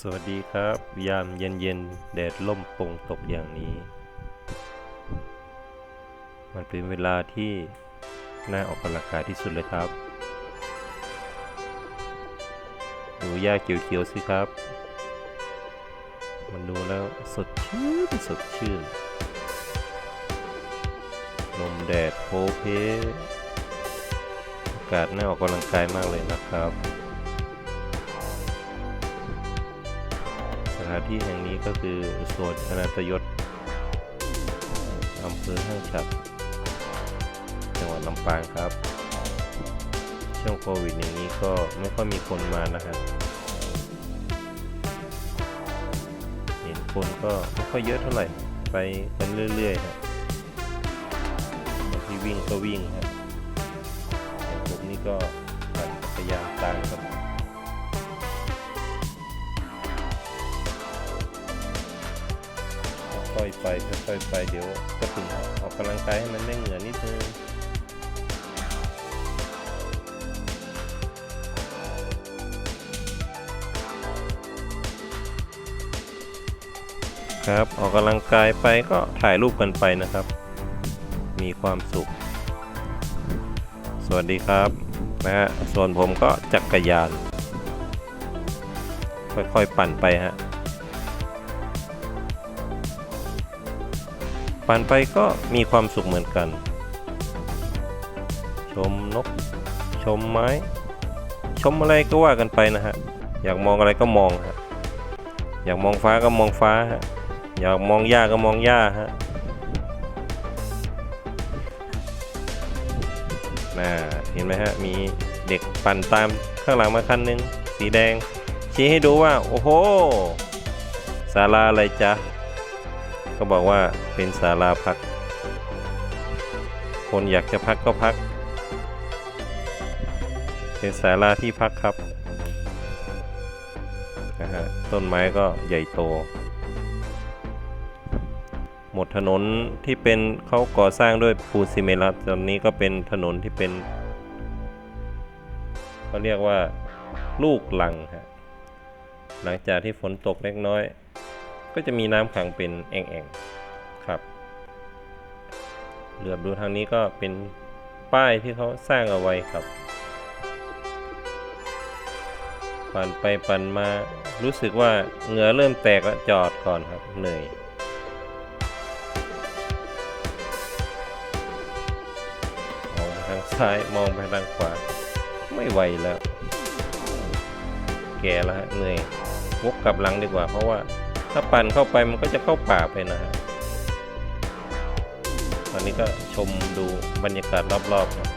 สวัสดีครับ ยามเย็นๆแดดล่มโปร่งตกอย่างนี้ มันเป็นเวลาที่น่าออกกำลังกายที่สุดเลยครับดูหญ้าเขียวๆสิครับ มันดูแล้วสดชื่นสดชื่นลมแดดโพเพอากาศน่าออกกำลังกายมากเลยนะครับ ถานที่แห่งนี้ก็คือสวนคณะตยศอำเภอห้างฉัดจังหวัดลำปางครับ ช่วงโควิดอย่างนี้ก็ไม่ค่อยมีคนมานะครับ เห็นคนก็ไม่ค่อยเยอะเท่าไหร่ ไปกันเรื่อยๆฮะบที่วิ่งก็วิ่งฮะอย่างผมนี่ก็ปั่นจักรยานตามครับ ค่อยๆไปค่อยๆไปเดี๋ยวก็ถึงออกกำลังกายให้มันได้เหงื่อนิดนึงครับออกกำลังกายไปก็ถ่ายรูปกันไปนะครับ มีความสุข สวัสดีครับนะฮะส่วนผมก็จักรยาน ค่อยๆปั่นไปฮะ ปั่นไปก็มีความสุขเหมือนกัน ชมนก ชมไม้ ชมอะไรก็ว่ากันไปนะฮะ อยากมองอะไรก็มองฮะ อยากมองฟ้าก็มองฟ้าฮะ อยากมองหญ้าก็มองหญ้าฮะน่าเห็นไหมฮะ มีเด็กปั่นตามข้างหลังมาคันหนึง สีแดง ชี้ให้ดูว่า โอ้โหศาลาอะไรจ๊ะ ก็บอกว่าเป็นศาลาพัก คนอยากจะพักก็พัก เป็นศาลาที่พักครับนะฮะต้นไม้ก็ใหญ่โต หมดถนนที่เป็นเขาก่อสร้างด้วยปูนซีเมนต์ล้วตอนนี้ก็เป็นถนนที่เป็นเขาเรียกว่าลูกหลังฮะหลังจากที่ฝนตกเล็กน้อย ก็จะมีน้ำขังเป็นแอ่งๆครับ เหลือบดูทางนี้ก็เป็นป้ายที่เขาสร้างเอาไว้ครับ ปั่นไปปั่นมารู้สึกว่าเหงื่อเริ่มแตกแล้วจอดก่อนครับเหนื่อยมองไปทางซ้ายมองไปทางขวา ไม่ไหวแล้ว แก่แล้วเหนื่อยวกกลับหลังดีกว่าเพราะว่า ถ้าปั่นเข้าไปมันก็จะเข้าป่าไปนะฮะตอนนี้ก็ชมดูบรรยากาศรอบๆครับ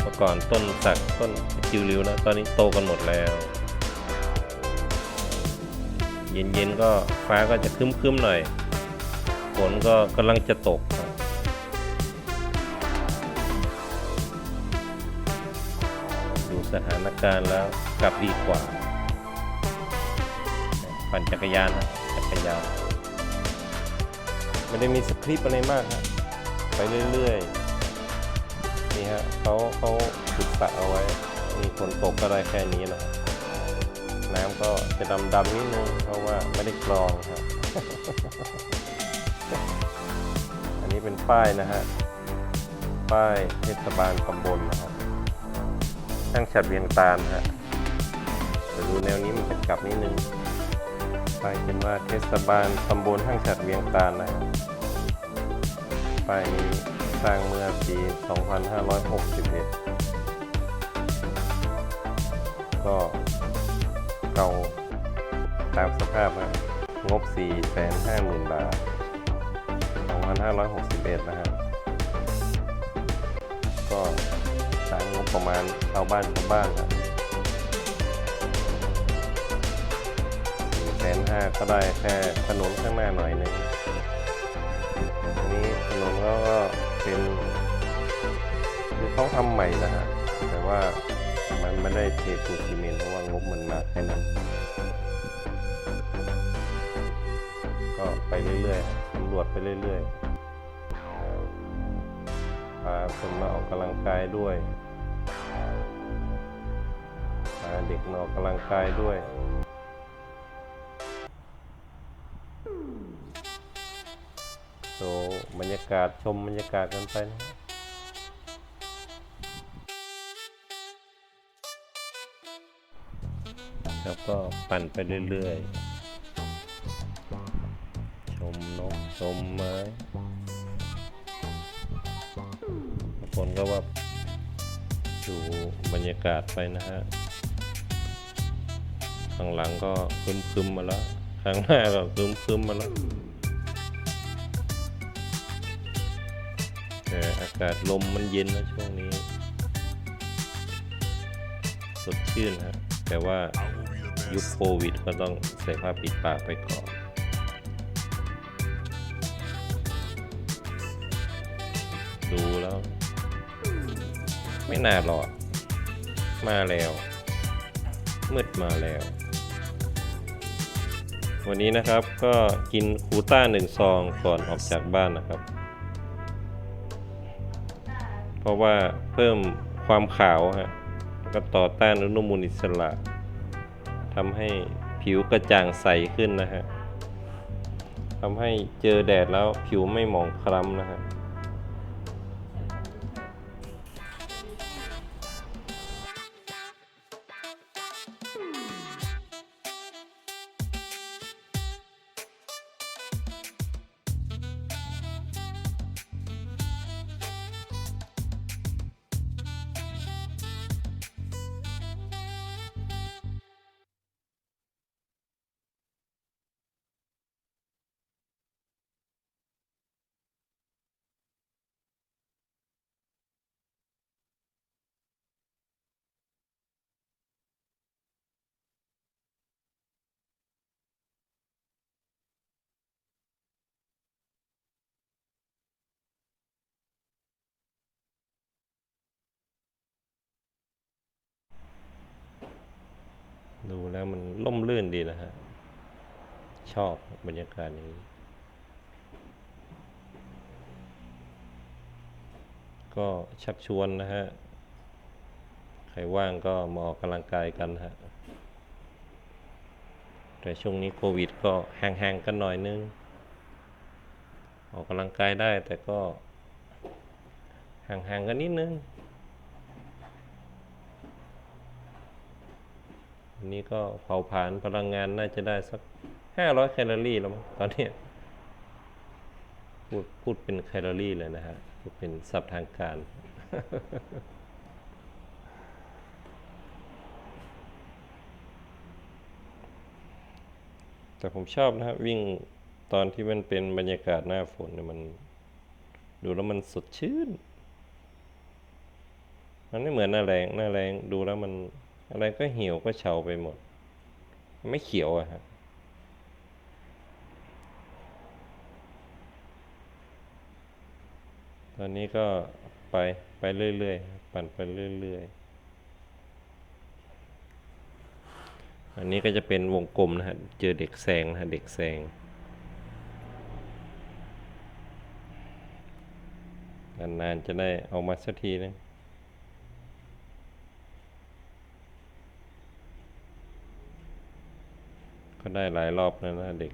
เมื่อก่อนต้นสักต้นจิวริวนะ ตอนนี้โตกันหมดแล้ว เย็นๆก็ฟ้าก็จะคึ้มๆหน่อยฝนก็กำลังจะตกครับดูสถานการณ์แล้วกลับดีกว่า ปั่นจักรยานนะจักรยานไม่ได้มีสคริปต์อะไรมากฮะไปเรื่อยๆนี่ฮะเขาเขาขุดสระเอาไว้ มีฝนตกก็ได้แค่นี้แหละน้ำก็จะดำๆนิดนึงเพราะว่าไม่ได้กรองครับ อันนี้เป็นป้ายนะฮะ ป้ายเทศบาลตำบลนะฮะช่างฉัดเวียงตาลฮะแต่ดูแนวนี้มันจะกลับนิดนึง ป้ายเขียนว่าเทศบาลตำบลห้างฉัดเวียงตาลนะป้ายนี้สร้างเมื่อปี 2561 ก็เก่าตามสภาพนะงบ 450,000 บาท 2561 นะฮะก็ตามงบประมาณชาวบ้านชาวบ้านนะ นห้าก็ได้แค่ถนนข้างหน้าหน่อยหนึ่งอันนี้ถนนเขาก็เป็นคือเขาทำใหม่นะฮะ แต่ว่ามันไม่ได้เทปูนซีเมนต์เพราะว่างบมันมาแค่นั้นก็ไปเรื่อยๆฮะสำรวจไปเรื่อยๆพาคนมาออกกำลังกายด้วยพาเด็กมาออกกำลังกายด้วย โชว์บรรยากาศชมบรรยากาศกันไปนะฮะครับก็ปั่นไปเรื่อยๆ ชมนกชมไม้บางคนก็ว่าดูบรรยากาศไปนะฮะ ข้างหลังก็คึมๆมาแล้ว ข้างหน้าก็คึมๆมาแล้ว แต่อากาศลมมันเย็นนะช่วงนี้ สดชื่นฮะแต่ว่ายุคโควิดก็ต้องใส่ผ้าปิดปากไปก่อนดูแล้ว ไม่น่ารอด มาแล้วมืดมาแล้ว วันนี้นะครับก็กินคูต้าหนึ่งซองก่อนออกจากบ้านนะครับ เพราะว่าเพิ่มความขาวฮะก็ต่อต้านอนุมูลอิสระทำให้ผิวกระจ่างใสขึ้นนะฮะทำให้เจอแดดแล้วผิวไม่หมองคล้ำนะฮะ ดูแล้วมันล่มลื่นดีนะฮะ ชอบบรรยากาศนี้ ก็ชักชวนนะฮะ ใครว่างก็มาออกกำลังกายกันฮะ แต่ช่วงนี้โควิดก็ห่างๆกันหน่อยนึง ออกกำลังกายได้แต่ก็ห่างๆกันนิดนึง อันนี้ก็เผาผลาญพลังงานน่าจะได้สักห้าร้อยแคลอรี่แล้วมั้งตอนนี้พูดพูดเป็นแคลอรี่เลยนะฮะพูดเป็นศัพท์ทางการ แต่ผมชอบนะฮะวิ่งตอนที่มันเป็นบรรยากาศหน้าฝนเนี่ยมัน ดูแล้วมันสดชื่น มันไม่เหมือนหน้าแรงหน้าแรงดูแล้วมัน อะไรก็เหี่ยวก็เฉาไปหมด ไม่เขียวอะฮะตอนนี้ก็ไปไปเรื่อยๆ ปั่นไปเรื่อยๆ อันนี้ก็จะเป็นวงกลมนะฮะ เจอเด็กแซงนะฮะ เด็กแซง นานๆจะได้เอามาสักทีนึง ก็ได้หลายรอบแล้วนะเด็ก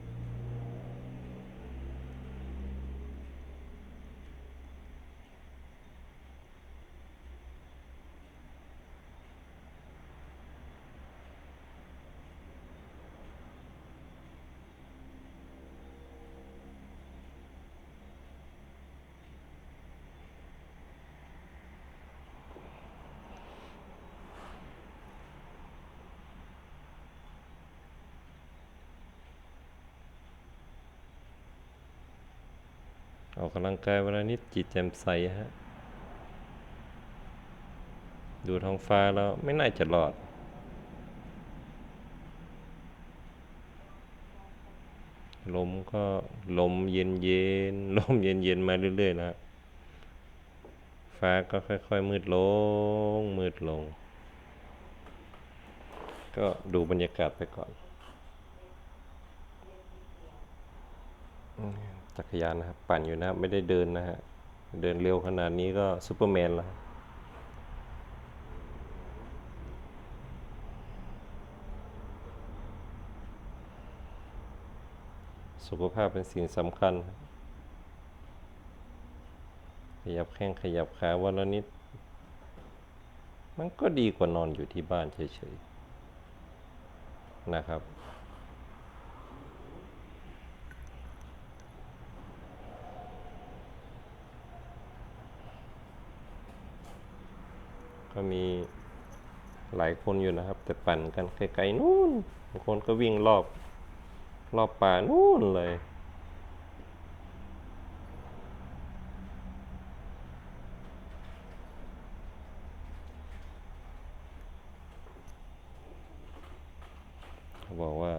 ออกกำลังกายวันละนิดจิตแจ่มใสฮะ ดูท้องฟ้าแล้วไม่น่าจะรอด ลมก็ลมเย็นเย็นลมเย็นเย็นมาเรื่อยๆนะฟ้าก็ค่อยๆมืดลง มืดลง ก็ดูบรรยากาศไปก่อน จักรยานนะครับ ปั่นอยู่นะครับไม่ได้เดินนะฮะ เดินเร็วขนาดนี้ก็ซูเปอร์แมนแล้วสุขภาพเป็นสิ่งสำคัญ ขยับแข้งขยับขาวันละนิด มันก็ดีกว่านอนอยู่ที่บ้านเฉยๆ นะครับ มีหลายคนอยู่นะครับ แต่ปั่นกันไกลๆนู่นบางคนก็วิ่งรอบ รอบป่านู่นเลยเขาบอกว่า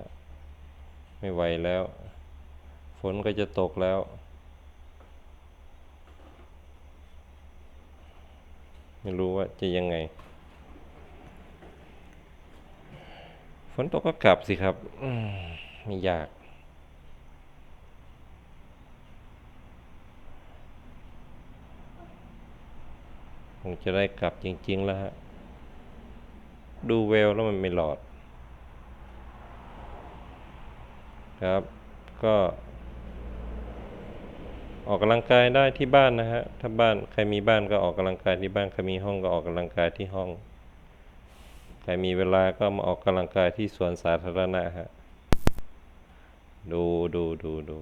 ไม่ไหวแล้ว ฝนก็จะตกแล้ว ไม่รู้ว่า จะยังไง ฝนตกก็กลับสิครับมไม่ยากคงจะได้กลับจริง ๆ แล้วฮะ ดูเวลแล้วมันไม่หลอด ครับ ก็ ออกกำลังกายได้ที่บ้านนะฮะ ถ้าบ้านใครมีบ้านก็ออกกำลังกายที่บ้าน ใครมีห้องก็ออกกำลังกายที่ห้อง ใครมีเวลาก็มาออกกำลังกายที่สวนสาธารณะฮะ ดูดูดูดู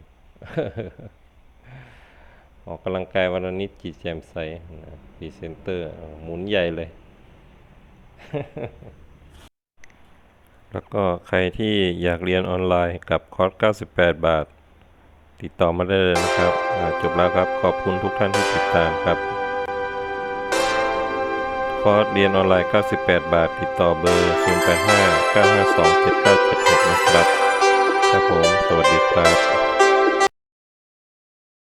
ออกกำลังกายวันนิดจิตแจ่มใสพรีเซนเตอร์หมุนใหญ่เลย แล้วก็ใครที่อยากเรียนออนไลน์กับคอร์ส 98 บาท ติดต่อมาได้เลยนะครับจบแล้วครับขอบคุณทุกท่านที่ติดตามครับ คอร์สเรียนออนไลน์ 98 บาท ติดต่อเบอร์ 085 952 7976 นะครับ ครับผม สวัสดีครับ